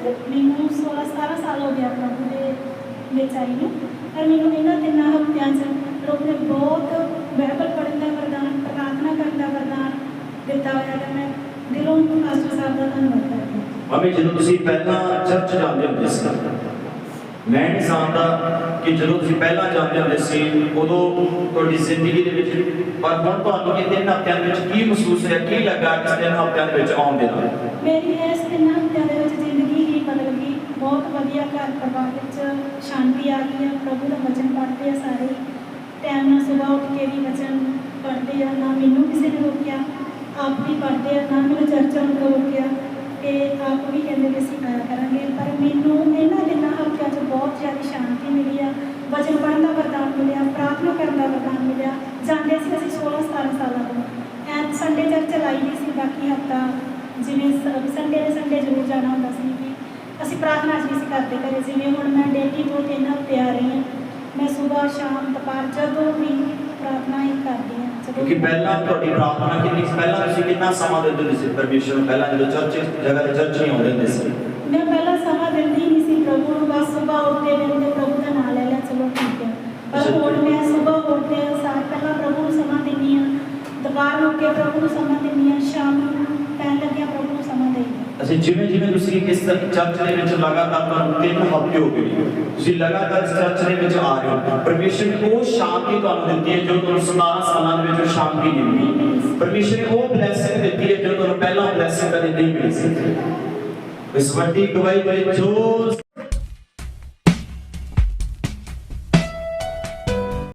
ਰਹੀ ਹਾਂ ਇਸ ਚਰਚ ਮੈਨੂੰ 16 17 ਸਾਲ ਹੋ ਗਿਆ ਪ੍ਰਭੂ ਦੇ ਵਿੱਚ ਆਈ ਨੂੰ ਪਰ ਮੈਨੂੰ ਇਹਨਾਂ ਤਿੰਨਾਂ ਹਫ਼ਤਿਆਂ 'ਚ ਪ੍ਰਭੂ ਨੇ ਬਹੁਤ ਬਾਈਬਲ ਪੜ੍ਹਨ ਦਾ ਵਰਦਾਨ ਪ੍ਰਾਰਥਨਾ ਕਰਨ ਦਾ ਵਰਦਾਨ ਦਿੱਤਾ ਹੋਇਆ ਤੇ ਮੈਂ ਦਿਲੋਂ ਪਾਸਟਰ ਸਾਹਿਬ ਦਾ ਧੰਨਵਾਦ ਕਰਦੀ ਹਾਂ ਮੰਮੀ ਜਦੋਂ ਤੁਸੀਂ ਪਹਿਲਾਂ ਚਰਚ ਜਾਂਦੇ ਹੁੰਦੇ ਸੀ ਮੈਂ ਨਹੀਂ ਜਾਣਦਾ ਕਿ ਜਦੋਂ ਤੁਸੀਂ ਪਹਿਲਾਂ ਜਾਂਦੇ ਹੁੰਦੇ ਸੀ ਉਦੋਂ ਤੁਹਾਡੀ ਜ਼ਿੰਦਗੀ ਦੇ ਵਿੱਚ ਪਰ ਹੁਣ ਤੁਹਾਨੂੰ ਇਹ ਤਿੰਨ ਹਫ਼ਤਿਆਂ ਦੇ ਵਿੱਚ ਕੀ ਮਹਿਸੂਸ ਹੋਇਆ ਕੀ ਲੱਗਾ ਕਿ ਤਿੰਨ ਹਫ਼ਤਿਆਂ ਦੇ ਵਿੱਚ ਆਉਣ ਦੇ ਨਾਲ ਮੇਰੀ ਇਸ ਤਿੰਨ ਹਫ਼ਤਿਆਂ ਦੇ ਵਿੱਚ ਵਧੀਆ ਘਰ ਪਰਿਵਾਰ ਵਿੱਚ ਸ਼ਾਂਤੀ ਆ ਗਈ ਹੈ ਪ੍ਰਭੂ ਦਾ ਵਚਨ ਪੜ੍ਹਦੇ ਆ ਸਾਰੇ। ਟਾਈਮ ਨਾਲ ਸਵੇਰ ਉੱਠ ਕੇ ਵੀ ਵਚਨ ਪੜ੍ਹਦੇ ਆ, ਨਾ ਮੈਨੂੰ ਕਿਸੇ ਨੇ ਰੋਕਿਆ, ਆਪ ਵੀ ਪੜ੍ਹਦੇ ਆ, ਨਾ ਮੈਨੂੰ ਚਰਚਾ ਨੂੰ ਰੋਕਿਆ ਤੇ ਆਪ ਵੀ ਕਹਿੰਦੇ ਵੀ ਅਸੀਂ ਆਇਆ ਕਰਾਂਗੇ। ਪਰ ਮੈਨੂੰ ਇਹਨਾਂ ਦਿਨਾਂ ਹਫ਼ਤਿਆਂ 'ਚ ਬਹੁਤ ਜ਼ਿਆਦਾ ਸ਼ਾਂਤੀ ਮਿਲੀ ਆ। ਵਚਨ ਪੜ੍ਹਨ ਦਾ ਵਰਦਾਨ ਮਿਲਿਆ, ਪ੍ਰਾਰਥਨਾ ਕਰਨ ਦਾ ਵਰਦਾਨ ਮਿਲਿਆ। ਜਾਂਦੇ ਸੀ ਅਸੀਂ 16 17 ਸਾਲਾਂ ਤੋਂ। ਐਂ ਸੰਡੇ ਚਰਚ ਲਾਈ ਦੀ ਸੀ ਬਾਕੀ ਹਫ਼ਤਾ। ਜਿਵੇਂ ਸੰਡੇ ਦੇ ਸੰਡੇ ਜ਼ਰੂਰ ਜਾਣਾ ਹੁੰਦਾ ਸੀ ਅਸੀਂ ਪ੍ਰਾਰਥਨਾ ਵੀ ਅਸੀਂ ਕਰਦੇ ਘਰੇ ਜਿਵੇਂ ਹੁਣ ਮੈਂ ਡੇਲੀ ਤੋਂ ਤਿੰਨ ਹਫ਼ਤੇ ਆ ਰਹੀ ਹਾਂ ਮੈਂ ਸਵੇਰ ਸ਼ਾਮ ਦੁਪਹਿਰ ਜਦੋਂ ਵੀ ਪ੍ਰਾਰਥਨਾ ਹੀ ਕਰਦੀ ਹਾਂ ਕਿਉਂਕਿ ਪਹਿਲਾਂ ਤੁਹਾਡੀ ਪ੍ਰਾਰਥਨਾ ਕਿੰਨੀ ਸੀ? ਪਹਿਲਾਂ ਤੁਸੀਂ ਕਿੰਨਾ ਸਮਾਂ ਦਿੰਦੇ ਹੁੰਦੇ ਸੀ ਪਰਮੇਸ਼ਰ ਨੂੰ? ਪਹਿਲਾਂ ਜਦੋਂ ਚਰਚ ਜਗ੍ਹਾ ਤੇ ਚਰਚ ਨਹੀਂ ਆਉਂਦੇ ਹੁੰਦੇ ਸੀ। ਮੈਂ ਪਹਿਲਾਂ ਸਮਾਂ ਦਿੰਦੀ ਨਹੀਂ ਸੀ ਪ੍ਰਭੂ ਨੂੰ ਬਸ ਸਵੇਰ ਉੱਠਦੇ ਵੇਲੇ ਪ੍ਰਭੂ ਦਾ ਨਾਮ ਲੈ ਲਿਆ ਚਲੋ ਠੀਕ ਹੈ। ਪਰ ਹੁਣ ਮੈਂ ਸਵੇਰ ਉੱਠਦੇ ਸਾਰ ਪਹਿਲਾਂ ਪ੍ਰਭੂ ਨੂੰ ਸਮਾਂ ਦਿੰਦੀ ਹਾਂ ਦੁਪਹਿਰ ਨੂੰ ਕੇ ਪ੍ਰਭੂ ਨੂੰ ਸਮਾਂ ਦਿੰਦੀ ਹਾਂ ਸ਼ਾਮ ਨੂੰ ਪੈਣ ਲੱਗਿਆ ਪ੍ਰਭੂ ਨੂੰ ਸਮਾਂ ਦਿੰਦੀ ਹਾਂ ਅਸੀਂ ਜਿਵੇਂ ਜਿਵੇਂ ਤੁਸੀਂ ਇਸ ਚਰਚ ਦੇ ਵਿੱਚ ਲਗਾਤਾਰ ਤੁਹਾਨੂੰ ਤਿੰਨ ਹਫ਼ਤੇ ਹੋ ਗਏ ਤੁਸੀਂ ਲਗਾਤਾਰ ਇਸ ਚਰਚ ਦੇ ਵਿੱਚ ਆ ਰਹੇ ਹੋ ਪਰਮੇਸ਼ਰ ਨੇ ਉਹ ਸ਼ਾਂਤੀ ਤੁਹਾਨੂੰ ਦਿੱਤੀ ਹੈ ਜੋ ਤੁਹਾਨੂੰ 17 ਸਾਲਾਂ ਦੇ ਵਿੱਚ ਉਹ ਸ਼ਾਂਤੀ ਨਹੀਂ ਮਿਲੀ ਪਰਮੇਸ਼ਰ ਨੇ ਉਹ ਬਲੇਸਿੰਗ ਦਿੱਤੀ ਹੈ ਜੋ ਤੁਹਾਨੂੰ ਪਹਿਲਾਂ ਬਲੇਸਿੰਗ ਕਦੇ ਨਹੀਂ ਮਿਲੀ ਸੀ ਇਸ ਵੱਡੀ ਗਵਾਹੀ ਬੜੇ ਜੋਰ